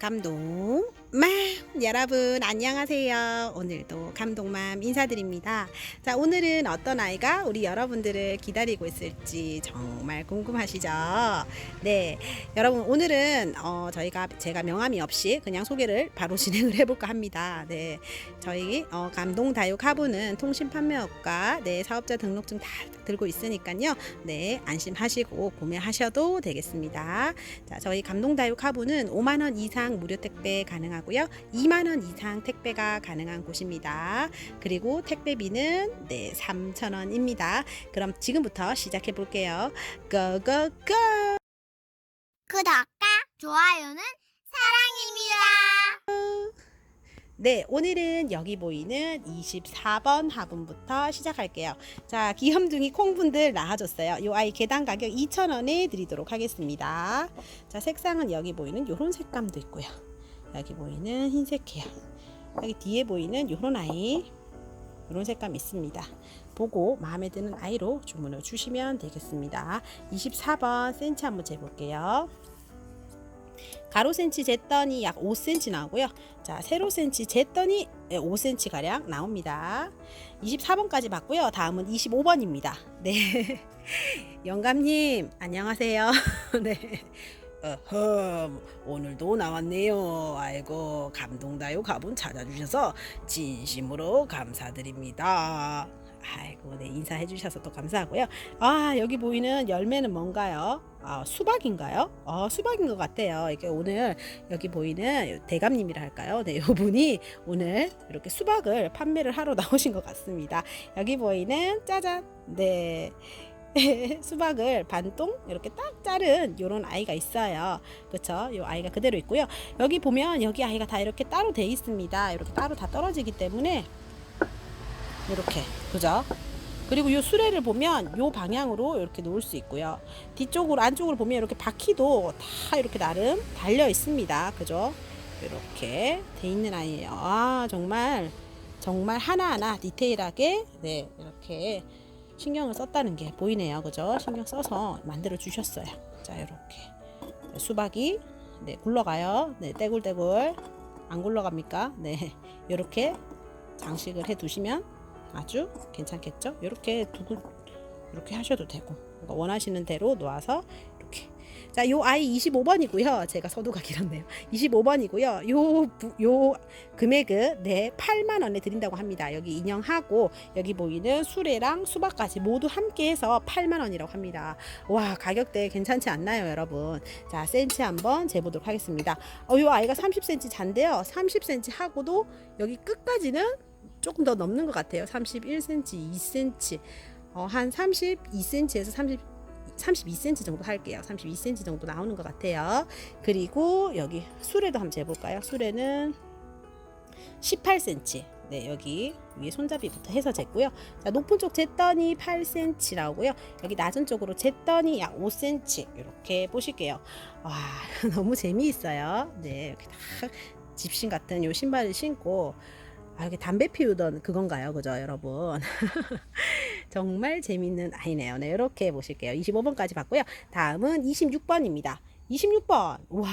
감동 맘 여러분 안녕하세요. 오늘도 감동맘 인사드립니다. 자 오늘은 어떤 아이가 우리 여러분들을 기다리고 있을지 정말 궁금하시죠? 네 여러분 오늘은 어, 저희가 제가 명함이 없이 그냥 소개를 바로 진행을 해볼까 합니다. 네 저희 어, 감동다육 하부는 통신 판매업과 네 사업자 등록증 다 들고 있으니까요. 네 안심하시고 구매하셔도 되겠습니다. 자, 저희 감동다육 하부는 5만 원 이상 무료 택배 가능 하고요. 2만 원 이상 택배가 가능한 곳입니다. 그리고 택배비는 네, 3천 원입니다. 그럼 지금부터 시작해 볼게요. 고고고! 구독과 좋아요는 사랑입니다. 네, 오늘은 여기 보이는 24번 화분부터 시작할게요. 자, 귀염둥이 콩분들 나와줬어요. 요 아이 개당 가격 2,000원에 드리도록 하겠습니다. 자, 색상은 여기 보이는 요런 색감도 있고요. 여기 보이는 흰색 계열. 여기 뒤에 보이는 요런 아이. 요런 색감 있습니다. 보고 마음에 드는 아이로 주문을 주시면 되겠습니다. 24번 센치 한번 재볼게요. 가로 센치 쟀더니 약 5cm 나오고요. 자, 세로 센치 쟀더니 5cm 가량 나옵니다. 24번까지 봤고요. 다음은 25번입니다. 네. 영감님, 안녕하세요. 네. 어허, 오늘도 나왔네요. 아이고, 감동다요 가분 찾아주셔서 진심으로 감사드립니다. 아이고, 네, 인사해 주셔서 또 감사하고요. 아, 여기 보이는 열매는 뭔가요? 아, 수박인가요? 아, 수박인 것 같아요. 이게 오늘 여기 보이는 대감님이라 할까요? 네, 이분이 오늘 이렇게 수박을 판매를 하러 나오신 것 같습니다. 여기 보이는 짜잔, 네. 수박을 반똥 이렇게 딱 자른 요런 아이가 있어요. 그렇죠? 요 아이가 그대로 있고요. 여기 보면 여기 아이가 다 이렇게 따로 돼 있습니다. 이렇게 따로 다 떨어지기 때문에 이렇게 그죠? 그리고 요 수레를 보면 요 방향으로 이렇게 놓을 수 있고요. 뒤쪽으로 안쪽으로 보면 이렇게 바퀴도 다 이렇게 나름 달려 있습니다. 그죠? 이렇게 돼 있는 아이예요. 아 정말 정말 하나하나 디테일하게 네 이렇게 신경을 썼다는 게 보이네요. 그죠? 신경 써서 만들어 주셨어요. 자 이렇게 네, 수박이 네 굴러가요. 네 떼굴떼굴 안 굴러갑니까? 네 이렇게 장식을 해 두시면 아주 괜찮겠죠? 이렇게 두고 이렇게 하셔도 되고 원하시는 대로 놓아서 자, 요 아이 25번이고요. 제가 서두가 길었네요. 25번이고요. 요, 부- 요 금액은 네, 8만 원에 드린다고 합니다. 여기 인형하고 여기 보이는 수레랑 수박까지 모두 함께 해서 8만 원이라고 합니다. 와, 가격대 괜찮지 않나요, 여러분? 자, 센치 한번 재보도록 하겠습니다. 어, 요 아이가 30cm 잔데요. 30cm 하고도 여기 끝까지는 조금 더 넘는 것 같아요. 31cm, 2cm, 어, 한 32cm에서 30, 32cm 정도 할게요. 32cm 정도 나오는 것 같아요. 그리고 여기 수레도 한번 재볼까요? 수레는 18cm. 네, 여기 위에 손잡이부터 해서 쟀고요. 자, 높은 쪽 쟀더니 8cm 나오고요. 여기 낮은 쪽으로 쟀더니 약 5cm. 이렇게 보실게요. 와, 너무 재미있어요. 네, 이렇게 다 집신 같은 요 신발을 신고 아, 이게 담배 피우던 그건가요? 그죠, 여러분? 정말 재밌는 아이네요. 네, 이렇게 보실게요. 25번까지 봤고요. 다음은 26번입니다. 26번. 와,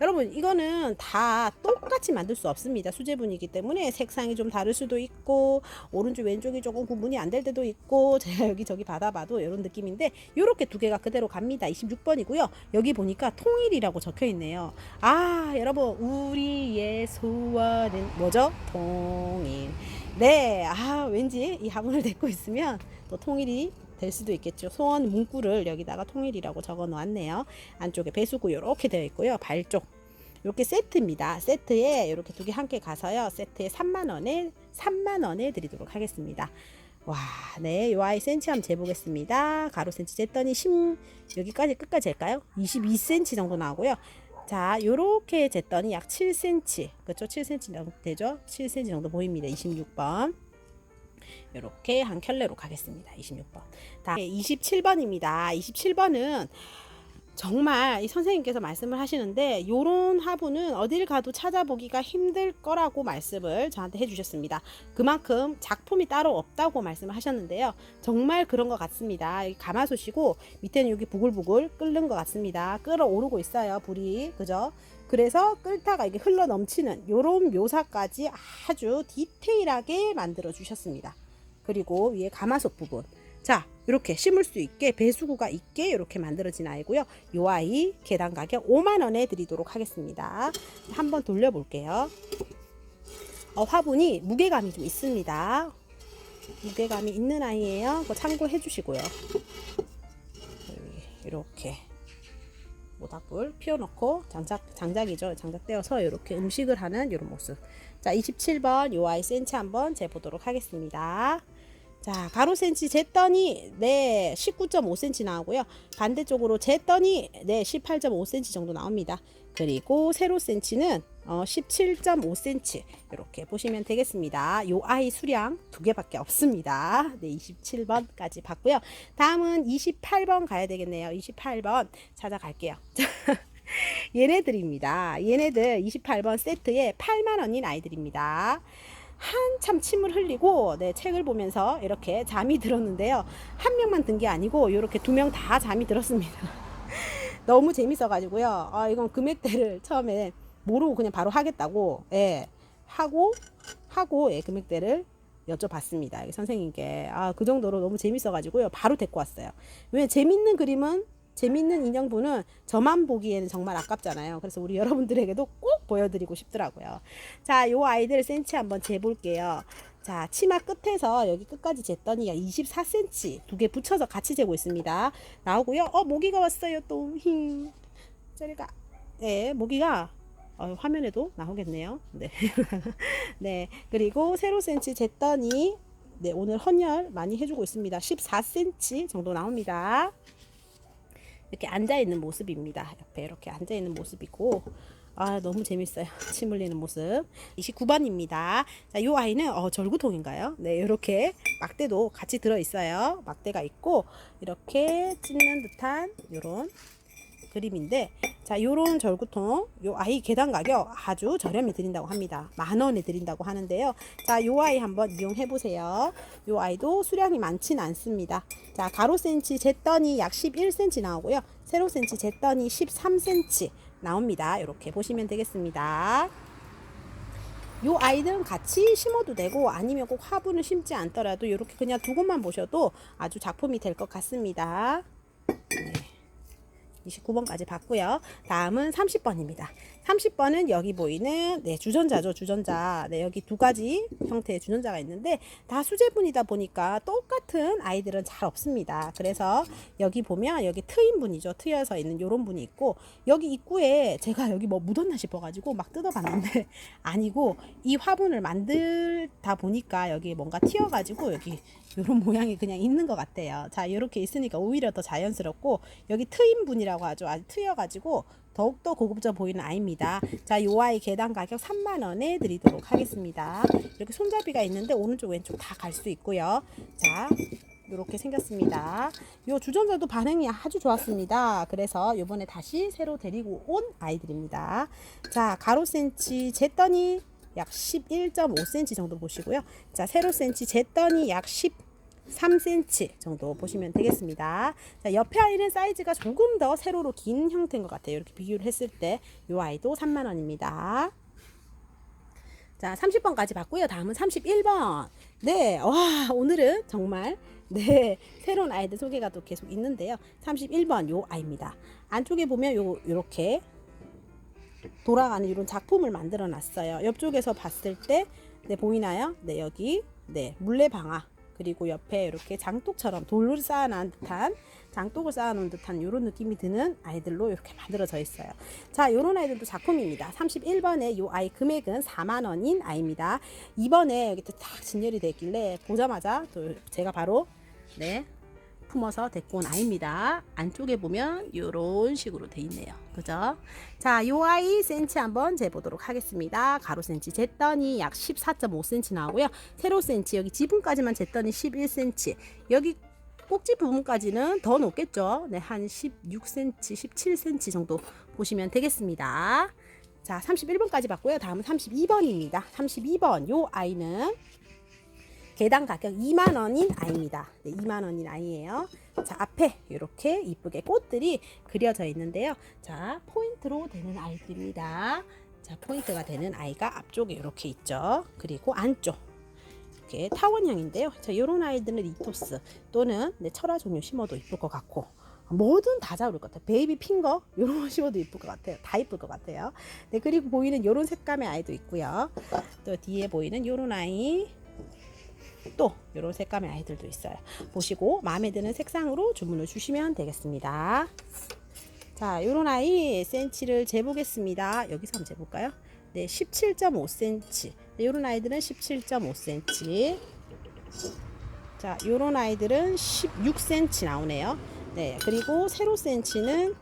여러분, 이거는 다 똑같이 만들 수 없습니다. 수제분이기 때문에 색상이 좀 다를 수도 있고, 오른쪽, 왼쪽이 조금 구분이 안 될 때도 있고, 제가 여기저기 받아봐도 이런 느낌인데, 요렇게 두 개가 그대로 갑니다. 26번이고요. 여기 보니까 통일이라고 적혀 있네요. 아, 여러분, 우리의 소원은 뭐죠? 통일. 네, 아, 왠지 이 화분을 데리고 있으면 또 통일이 될 수도 있겠죠. 소원 문구를 여기다가 통일이라고 적어 놓았네요. 안쪽에 배수구 이렇게 되어 있고요. 발 쪽. 이렇게 세트입니다. 세트에 이렇게 두 개 함께 가서요. 세트에 3만 원에 3만 원에 드리도록 하겠습니다. 와, 네, 요 아이 센치 한번 재보겠습니다. 가로 센치 쟀더니 10 여기까지 끝까지 잴까요? 22cm 정도 나오고요. 자, 요렇게 쟀더니 약 7cm. 그렇죠? 7cm 정도 되죠? 7cm 정도 보입니다. 26번. 요렇게 한 켤레로 가겠습니다. 26번. 다 27번입니다. 27번은 정말 이 선생님께서 말씀을 하시는데 요런 화분은 어딜 가도 찾아보기가 힘들 거라고 말씀을 저한테 해주셨습니다. 그만큼 작품이 따로 없다고 말씀을 하셨는데요. 정말 그런 것 같습니다. 이 가마솥이고 밑에는 여기 부글부글 끓는 것 같습니다. 끓어오르고 있어요. 불이 그죠? 그래서 끓다가 이게 흘러 넘치는 요런 묘사까지 아주 디테일하게 만들어 주셨습니다. 그리고 위에 가마솥 부분. 자, 이렇게 심을 수 있게 배수구가 있게 이렇게 만들어진 아이고요. 요 아이 계단 가격 5만 원에 드리도록 하겠습니다. 한번 돌려볼게요. 어, 화분이 무게감이 좀 있습니다. 무게감이 있는 아이예요. 그거 참고해 주시고요. 이렇게 모닥불 피워놓고 장작 장작이죠. 장작 떼어서 이렇게 음식을 하는 이런 모습. 자, 27번 요 아이 센치 한번 재보도록 하겠습니다. 자, 가로 센치 쟀더니 네, 19.5cm 나오고요. 반대쪽으로 쟀더니 네, 18.5cm 정도 나옵니다. 그리고 세로 센치는 어, 17.5cm 이렇게 보시면 되겠습니다. 요 아이 수량 두 개밖에 없습니다. 네, 27번까지 봤고요. 다음은 28번 가야 되겠네요. 28번 찾아갈게요. 얘네들입니다. 얘네들 28번 세트에 8만 원인 아이들입니다. 한참 침을 흘리고 네, 책을 보면서 이렇게 잠이 들었는데요. 한 명만 든 게 아니고 이렇게 두 명 다 잠이 들었습니다. 너무 재밌어가지고요. 아, 이건 금액대를 처음에 모르고 그냥 바로 하겠다고 예, 하고 하고 예, 금액대를 여쭤봤습니다. 선생님께 아, 그 정도로 너무 재밌어가지고요. 바로 데리고 왔어요. 왜 재밌는 그림은 재밌는 인형분은 저만 보기에는 정말 아깝잖아요. 그래서 우리 여러분들에게도 꼭 보여드리고 싶더라고요. 자, 요 아이들 센치 한번 재볼게요. 자, 치마 끝에서 여기 끝까지 쟀더니 24cm 두 개 붙여서 같이 재고 있습니다. 나오고요. 어, 모기가 왔어요. 또. 힝. 저리가. 네, 모기가 어, 화면에도 나오겠네요. 네. 네. 그리고 세로 센치 쟀더니 네, 오늘 헌혈 많이 해주고 있습니다. 14cm 정도 나옵니다. 이렇게 앉아 있는 모습입니다. 옆에 이렇게 앉아 있는 모습이고 아 너무 재밌어요. 침 흘리는 모습. 29번입니다. 자, 이 아이는 어, 절구통인가요? 네, 이렇게 막대도 같이 들어 있어요. 막대가 있고 이렇게 찢는 듯한 이런 그림인데 자 요런 절구통 요 아이 계단 가격 아주 저렴히 드린다고 합니다. 만 원에 드린다고 하는데요. 자 요 아이 한번 이용해 보세요. 요 아이도 수량이 많진 않습니다. 자 가로 센치 쟀더니 약 11cm 나오고요. 세로 센치 쟀더니 13cm 나옵니다. 이렇게 보시면 되겠습니다. 요 아이들은 같이 심어도 되고 아니면 꼭 화분을 심지 않더라도 이렇게 그냥 두 곳만 보셔도 아주 작품이 될 것 같습니다 29번까지 봤고요. 다음은 30번입니다. 30번은 여기 보이는 네, 주전자죠. 주전자. 네, 여기 두 가지 형태의 주전자가 있는데 다 수제분이다 보니까 똑같은 아이들은 잘 없습니다. 그래서 여기 보면 여기 트인 분이죠. 트여서 있는 요런 분이 있고 여기 입구에 제가 여기 뭐 묻었나 싶어 가지고 막 뜯어 봤는데 아니고 이 화분을 만들다 보니까 여기 뭔가 튀어 가지고 여기 요런 모양이 그냥 있는 것 같아요. 자, 이렇게 있으니까 오히려 더 자연스럽고 여기 트인 분이라고 하죠. 아주 트여 가지고 더욱더 고급져 보이는 아이입니다. 자, 요 아이 개당 가격 3만 원에 드리도록 하겠습니다. 이렇게 손잡이가 있는데 오른쪽 왼쪽 다 갈 수 있고요. 자, 이렇게 생겼습니다. 요 주전자도 반응이 아주 좋았습니다. 그래서 요번에 다시 새로 데리고 온 아이들입니다. 자, 가로 센치 쟀더니 약 11.5cm 정도 보시고요. 자, 세로 센치 쟀더니 약 13cm 정도 보시면 되겠습니다. 자, 옆에 아이는 사이즈가 조금 더 세로로 긴 형태인 것 같아요. 이렇게 비교를 했을 때 이 아이도 3만 원입니다. 자, 30번까지 봤고요. 다음은 31번. 네, 와, 오늘은 정말 네, 새로운 아이들 소개가 또 계속 있는데요. 31번 요 아이입니다. 안쪽에 보면 요 요렇게 돌아가는 이런 작품을 만들어 놨어요. 옆쪽에서 봤을 때, 네, 보이나요? 네, 여기, 네, 물레방아. 그리고 옆에 이렇게 장독처럼 돌을 쌓아놓은 듯한, 장독을 쌓아놓은 듯한 이런 느낌이 드는 아이들로 이렇게 만들어져 있어요. 자, 이런 아이들도 작품입니다. 31번에 이 아이 금액은 4만 원인 아이입니다. 2번에 여기 딱 진열이 되어 있길래 보자마자 또 제가 바로, 네, 품어서 데리고 온 아이입니다. 안쪽에 보면 이런 식으로 돼 있네요. 그죠? 자, 요 아이 센치 한번 재보도록 하겠습니다. 가로 센치 쟀더니 약 14.5cm 나오고요. 세로 센치 여기 지붕까지만 쟀더니 11cm. 여기 꼭지 부분까지는 더 높겠죠. 네, 한 16cm, 17cm 정도 보시면 되겠습니다. 자, 31번까지 봤고요. 다음은 32번입니다. 32번 요 아이는 개당 가격 2만 원인 아이입니다. 네, 2만 원인 아이예요. 자, 앞에 이렇게 이쁘게 꽃들이 그려져 있는데요. 자, 포인트로 되는 아이들입니다. 자, 포인트가 되는 아이가 앞쪽에 이렇게 있죠. 그리고 안쪽 이렇게 타원형인데요. 자, 이런 아이들은 리토스 또는 네, 철화 종류 심어도 이쁠 것 같고 뭐든 다 잘 어울릴 것 같아요. 베이비 핑거 이런 거 심어도 이쁠 것 같아요. 다 이쁠 것 같아요. 네, 그리고 보이는 이런 색감의 아이도 있고요. 또 뒤에 보이는 이런 아이 또 이런 색감의 아이들도 있어요. 보시고 마음에 드는 색상으로 주문을 주시면 되겠습니다. 자, 이런 아이 센치를 재보겠습니다. 여기서 한번 재볼까요? 네, 17.5cm. 네, 이런 아이들은 17.5cm. 자, 이런 아이들은 16cm 나오네요. 네, 그리고 세로 센치는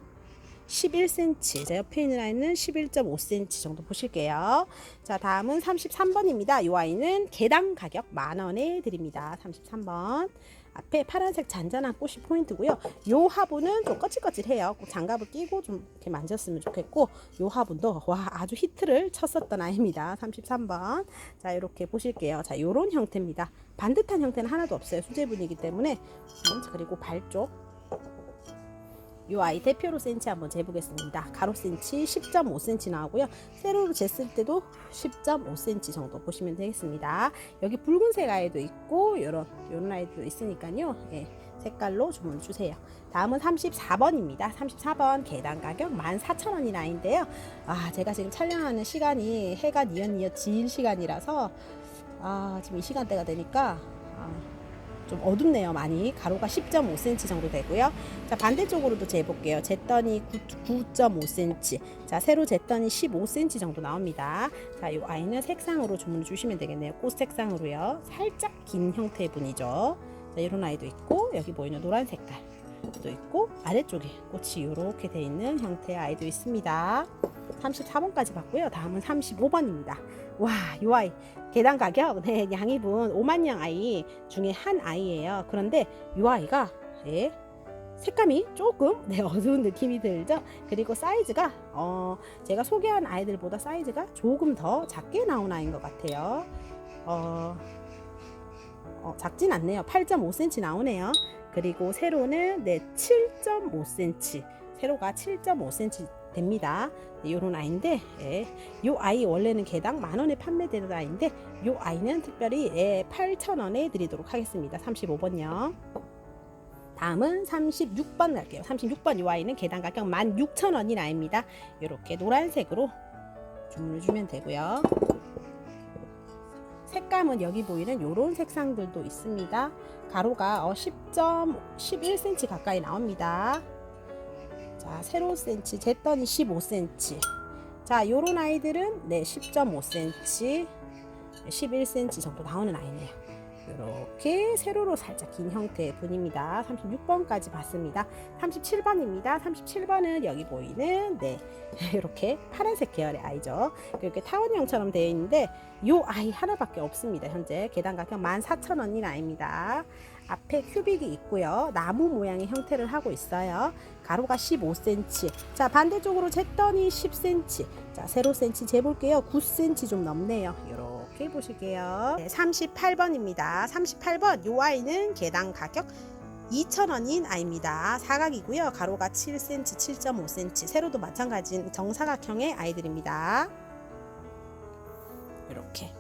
11cm. 제 옆에 있는 아이는 11.5cm 정도 보실게요. 자, 다음은 33번입니다. 이 아이는 개당 가격 만 원에 드립니다. 33번. 앞에 파란색 잔잔한 꽃이 포인트고요. 요 화분은 좀 거칠거칠해요. 꼭 장갑을 끼고 좀 이렇게 만졌으면 좋겠고 요 화분도 와 아주 히트를 쳤었던 아이입니다. 33번. 자, 이렇게 보실게요. 자, 요런 형태입니다. 반듯한 형태는 하나도 없어요. 수제분이기 때문에. 음, 그리고 발 쪽. 이 아이 대표로 센치 한번 재보겠습니다. 가로 센치 10.5cm 나오고요. 세로로 쟀을 때도 10.5cm 정도 보시면 되겠습니다. 여기 붉은색 아이도 있고 이런 이런 아이도 있으니까요. 예, 색깔로 주문 주세요. 다음은 34번입니다. 34번 개당 가격 14,000원인 아이인데요. 아, 제가 지금 촬영하는 시간이 해가 니엇니엇 진 시간이라서 아, 지금 이 시간대가 되니까 아, 좀 어둡네요 많이. 가로가 10.5cm 정도 되고요. 자 반대쪽으로도 재볼게요. 쟀더니 9.5cm 자 세로 쟀더니 15cm 정도 나옵니다. 자이 아이는 색상으로 주문을 주시면 되겠네요. 꽃 색상으로요. 살짝 긴 형태의 분이죠. 자 이런 아이도 있고 여기 보이는 노란 색깔 도 있고 아래쪽에 꽃이 이렇게 돼 있는 형태의 아이도 있습니다. 34번까지 봤고요. 다음은 35번입니다 와, 이 아이 계단 가격 네, 양입은 5만 양 아이 중에 한 아이예요. 그런데 이 아이가 예, 색감이 조금 네, 어두운 느낌이 들죠. 그리고 사이즈가 어, 제가 소개한 아이들보다 사이즈가 조금 더 작게 나온 아이인 것 같아요. 어, 어, 작진 않네요. 8.5cm 나오네요. 그리고 세로는 네, 7.5cm. 세로가 7.5cm 됩니다. 이런 아이인데, 예, 요 아이 원래는 개당 만 원에 판매되는 아이인데, 요 아이는 특별히 예, 8,000원에 드리도록 하겠습니다. 35번요. 다음은 36번 갈게요. 36번 이 아이는 개당 가격 16,000원인 아이입니다. 이렇게 노란색으로 주문을 주면 되고요. 색감은 여기 보이는 이런 색상들도 있습니다. 가로가 어, 10.11cm 가까이 나옵니다. 자, 세로 센치, 쟀더니 15cm. 자, 요런 아이들은 네, 10.5cm, 11cm 정도 나오는 아이네요. 이렇게 세로로 살짝 긴 형태의 분입니다. 36번까지 봤습니다. 37번입니다. 37번은 여기 보이는 네 이렇게 파란색 계열의 아이죠. 이렇게 타원형처럼 되어 있는데 이 아이 하나밖에 없습니다. 현재 계단 가격 14,000원인 아이입니다. 앞에 큐빅이 있고요. 나무 모양의 형태를 하고 있어요. 가로가 15cm. 자, 반대쪽으로 쟀더니 10cm. 자, 세로 센치 재볼게요. 9cm 좀 넘네요. 이렇게 보실게요. 네, 38번입니다. 38번. 요 아이는 개당 가격 2,000원인 아이입니다. 사각이고요. 가로가 7cm, 7.5cm. 세로도 마찬가지인 정사각형의 아이들입니다. 이렇게.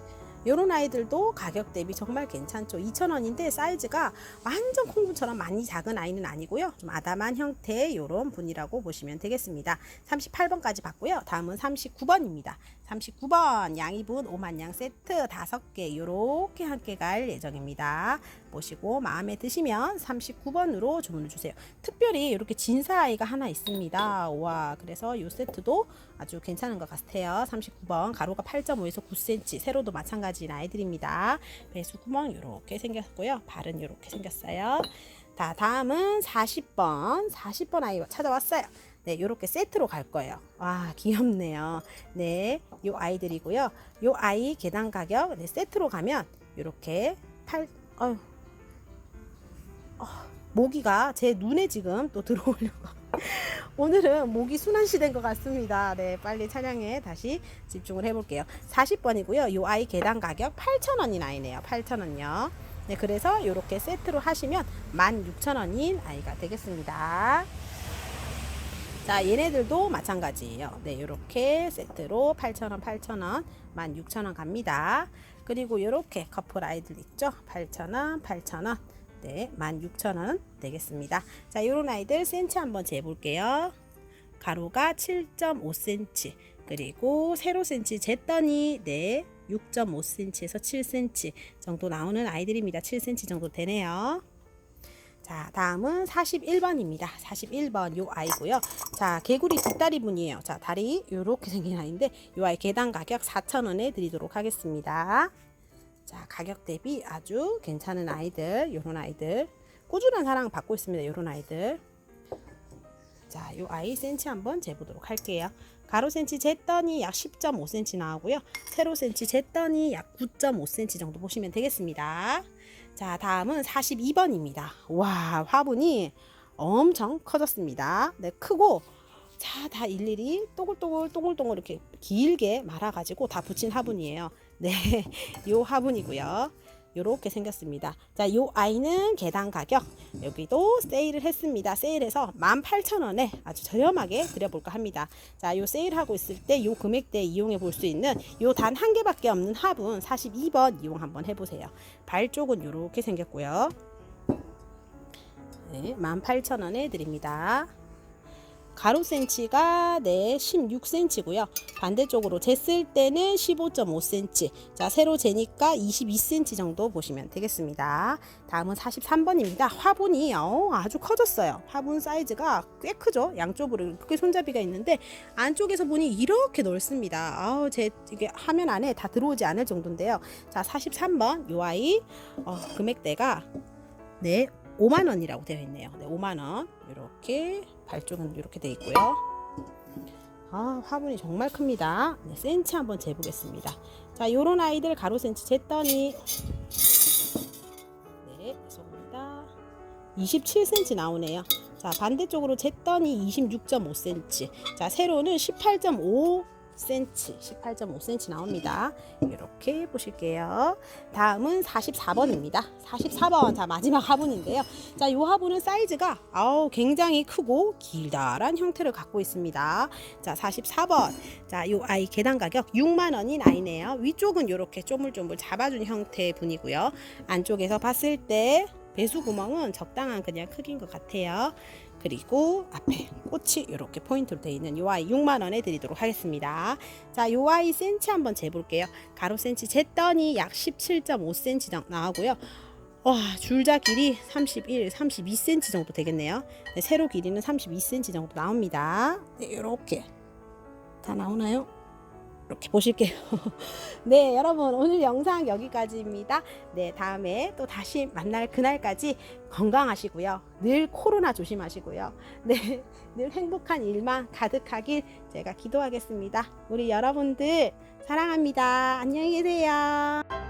요런 아이들도 가격 대비 정말 괜찮죠. 2,000원인데 사이즈가 완전 콩분처럼 많이 작은 아이는 아니고요. 좀 아담한 형태의 요런 분이라고 보시면 되겠습니다. 38번까지 봤고요. 다음은 39번입니다. 39번 양이분 5만 양 세트 5개 요렇게 함께 갈 예정입니다. 보시고 마음에 드시면 39번으로 주문을 주세요. 특별히 이렇게 진사 아이가 하나 있습니다. 와 그래서 요 세트도 아주 괜찮은 것 같아요. 39번 가로가 8.5에서 9cm 세로도 마찬가지인 아이들입니다. 배수 구멍 이렇게 생겼고요. 발은 이렇게 생겼어요. 자 다음은 40번 40번 아이 찾아왔어요. 네, 요렇게 세트로 갈 거예요. 와, 귀엽네요. 네, 요 아이들이고요. 요 아이 계단 가격 네, 세트로 가면 요렇게 8 어휴. 어, 모기가 제 눈에 지금 또 들어오려고. 오늘은 모기 순환시된 것 같습니다. 네, 빨리 차량에 다시 집중을 해볼게요. 40번이고요. 요 아이 개당 가격 8,000원인 아이네요. 8,000원요. 네, 그래서 이렇게 세트로 하시면 16,000원인 아이가 되겠습니다. 자, 얘네들도 마찬가지예요. 네, 이렇게 세트로 8,000원, 8,000원, 16,000원 갑니다. 그리고 이렇게 커플 아이들 있죠? 8,000원, 8,000원. 네, 16,000원 되겠습니다. 자, 요런 아이들 센치 한번 재볼게요. 가로가 7.5cm, 그리고 세로 센치 쟀더니 네, 6.5cm에서 7cm 정도 나오는 아이들입니다. 7cm 정도 되네요. 자, 다음은 41번입니다. 41번 요 아이고요. 자, 개구리 뒷다리 분이에요. 자, 다리 요렇게 생긴 아이인데 요 아이 개당 가격 4,000원에 드리도록 하겠습니다. 자, 가격 대비 아주 괜찮은 아이들, 요런 아이들. 꾸준한 사랑 받고 있습니다. 요런 아이들. 자, 요 아이 센치 한번 재보도록 할게요. 가로 센치 쟀더니 약 10.5cm 나오고요. 세로 센치 쟀더니 약 9.5cm 정도 보시면 되겠습니다. 자, 다음은 42번입니다. 와, 화분이 엄청 커졌습니다. 네, 크고 자, 다 일일이 또글또글 또글또글 이렇게 길게 말아가지고 다 붙인 화분이에요. 네, 요 화분이고요. 요렇게 생겼습니다. 자, 요 아이는 개당 가격 여기도 세일을 했습니다. 세일해서 18,000원에 아주 저렴하게 드려볼까 합니다. 자, 요 세일하고 있을 때 요 금액대에 이용해 볼 수 있는 요 단 한 개밖에 없는 화분 42번 이용 한번 해보세요. 발 쪽은 요렇게 생겼고요. 네, 18,000원에 드립니다. 가로 센치가 네 16cm고요. 반대쪽으로 쟀을 때는 15.5cm. 자, 세로 재니까 22cm 정도 보시면 되겠습니다. 다음은 43번입니다. 화분이 어, 아주 커졌어요. 화분 사이즈가 꽤 크죠. 양쪽으로 이렇게 손잡이가 있는데 안쪽에서 보니 이렇게 넓습니다. 아우, 제 이게 화면 안에 다 들어오지 않을 정도인데요. 자, 43번 요 아이 어, 금액대가 네 5만 원이라고 되어 있네요. 네, 5만 원. 이렇게 발 쪽은 이렇게 되어 있고요. 아, 화분이 정말 큽니다. 네, 센치 한번 재보겠습니다. 자, 요런 아이들 가로 센치 쟀더니 네, 죄송합니다. 27cm 나오네요. 자, 반대쪽으로 쟀더니 26.5cm. 자, 세로는 18.5cm, 18.5cm 나옵니다. 이렇게 보실게요. 다음은 44번입니다. 44번. 자, 마지막 화분인데요. 자, 이 화분은 사이즈가 아우 굉장히 크고 길다란 형태를 갖고 있습니다. 자, 44번. 자, 이 아이 계단 가격 6만 원인 아이네요. 위쪽은 이렇게 쪼물쪼물 잡아준 형태의 분이고요. 안쪽에서 봤을 때 배수 구멍은 적당한 그냥 크기인 것 같아요. 그리고 앞에 꽃이 이렇게 포인트로 되어 있는 요 아이 6만 원에 드리도록 하겠습니다. 자, 요 아이 센치 한번 재볼게요. 가로 센치 쟀더니 약 17.5cm 나오고요. 와, 줄자 길이 31, 32cm 정도 되겠네요. 네, 세로 길이는 32cm 정도 나옵니다. 네, 이렇게 다 나오나요? 이렇게 보실게요. 네, 여러분 오늘 영상 여기까지입니다. 네, 다음에 또 다시 만날 그날까지 건강하시고요. 늘 코로나 조심하시고요. 네, 늘 행복한 일만 가득하길 제가 기도하겠습니다. 우리 여러분들 사랑합니다. 안녕히 계세요.